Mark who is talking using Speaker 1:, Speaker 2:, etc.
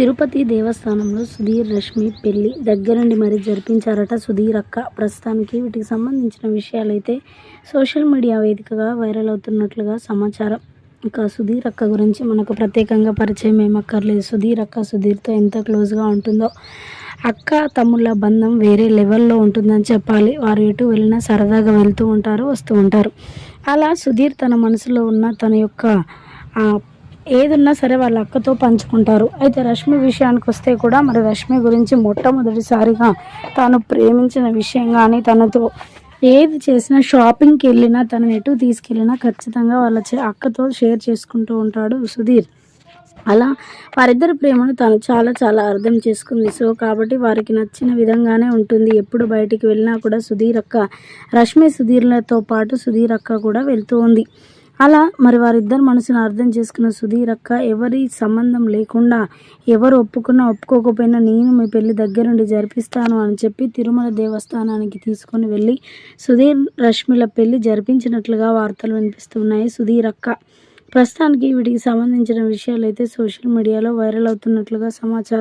Speaker 1: తిరుపతి దేవస్థానంలో సుధీర్ రష్మి పెళ్ళి దగ్గరుండి మరి జరిపించారట సుధీర్ అక్క. ప్రస్తుతానికి వీటికి సంబంధించిన విషయాలైతే సోషల్ మీడియా వేదికగా వైరల్ అవుతున్నట్లుగా సమాచారం. ఇక సుధీర్ అక్క గురించి మనకు ప్రత్యేకంగా పరిచయం ఏమక్కర్లేదు. సుధీర్ అక్క సుధీర్తో ఎంత క్లోజ్గా ఉంటుందో అక్క తమ్ముళ్ళ బంధం వేరే లెవెల్లో ఉంటుందని చెప్పాలి. వారు ఎటు వెళ్ళినా సరదాగా వెళ్తూ ఉంటారు వస్తూ ఉంటారు. అలా సుధీర్ తన మనసులో ఉన్న తన యొక్క ఏదున్నా సరే వాళ్ళ అక్కతో పంచుకుంటారు. అయితే రష్మి విషయానికి వస్తే కూడా మరి రష్మి గురించి మొట్టమొదటిసారిగా తాను ప్రేమించిన విషయం కానీ తనతో ఏది చేసినా షాపింగ్కి వెళ్ళినా తను ఎటు తీసుకెళ్ళినా ఖచ్చితంగా వాళ్ళ అక్కతో షేర్ చేసుకుంటూ ఉంటాడు సుధీర్. అలా వారిద్దరి ప్రేమను తను చాలా చాలా అర్థం చేసుకుంది. సో కాబట్టి వారికి నచ్చిన విధంగానే ఉంటుంది. ఎప్పుడు బయటికి వెళ్ళినా కూడా సుధీర్ అక్క రష్మి సుధీర్లతో పాటు సుధీర్ అక్క కూడా వెళ్తూ ఉంది. అలా మరి వారిద్దరు మనసును అర్థం చేసుకున్న సుధీర్ అక్క ఎవరి సంబంధం లేకుండా ఎవరు ఒప్పుకున్నా ఒప్పుకోకపోయినా నేను మీ పెళ్ళి దగ్గరుండి జరిపిస్తాను అని చెప్పి తిరుమల దేవస్థానానికి తీసుకొని వెళ్ళి సుధీర్ రష్మిల పెళ్ళి జరిపించినట్లుగా వార్తలు వినిపిస్తున్నాయి. సుధీర్ అక్క ప్రస్తుతానికి వీటికి సంబంధించిన విషయాలు అయితే సోషల్ మీడియాలో వైరల్ అవుతున్నట్లుగా సమాచారం